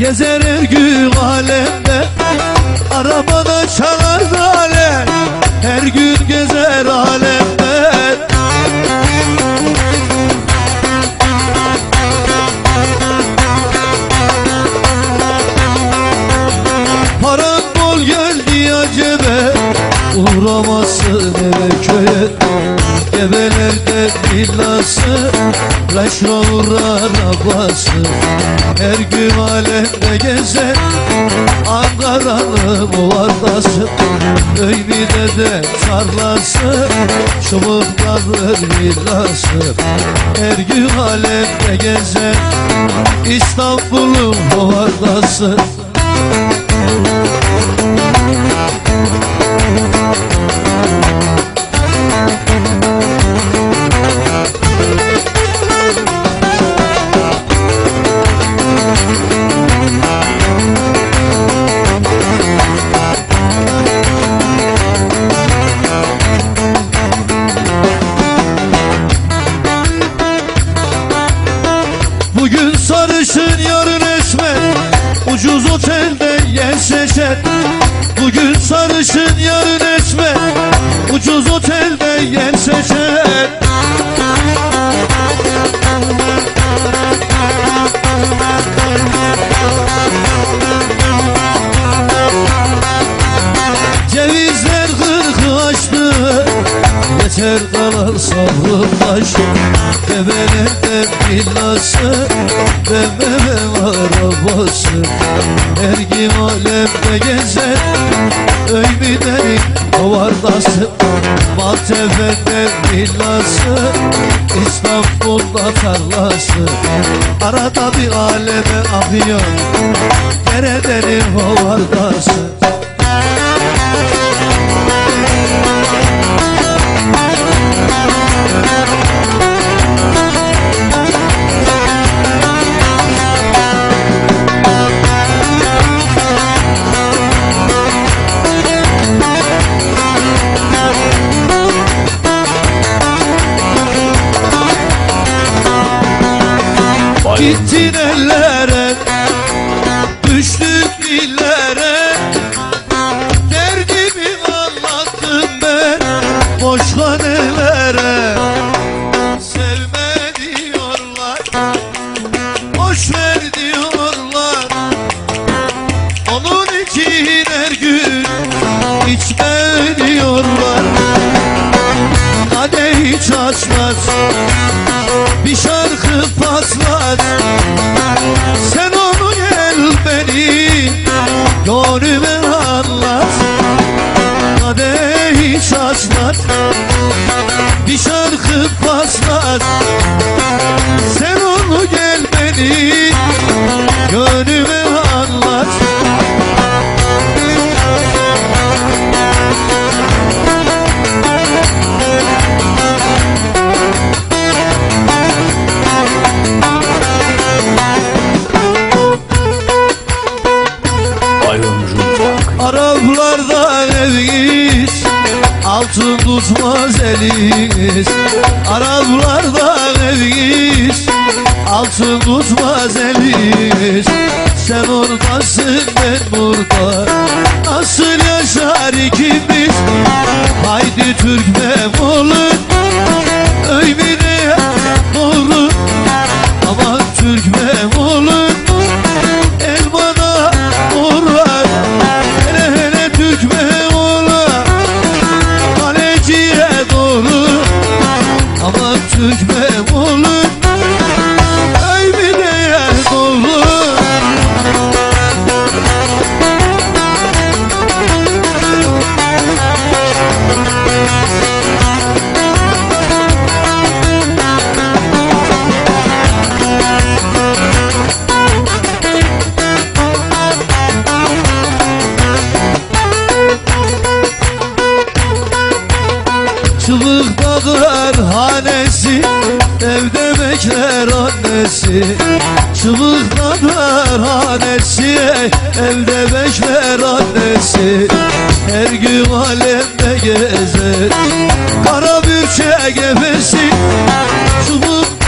Gezer her gün alemde Arabada çalar alem. Her gün gezer alemde. Paran bol geldi acebe Uğramazsın eve köye? Gebelerde villası Range Rover arabası Her gün alemde gezer. Ankara'nın ovardası Öymi'de de tarlası Çubuklanır villası Her gün alemde gezer İstanbul'un ovardası Ucuz otelde yer Bugün sarışın yarın Yeter kalan sabrım taşı Gebelerde villası Dememe arabası Her kim alemde gezer Öymidenin kovardası. Maltepe'de villası İstanbul'da tarlası. Arada bir aleme akıyor. Deredenin hovardası Açmaz bir şarkı patlat Sen onu gel beni Gönlüme anlat. Kadeh hiç açmaz Bir şarkı tutmaz eliniz Araplarda eviniz Altın tutmaz eliniz Sen oradasın ben burada. Nasıl yaşar ikimiz Haydi Türk olun Öymine You. Evde bekler annesi Çıvıktadır hanesi Evde bekler annesi. Her gün alemde gezer Kara bürçe gebesi Çubuk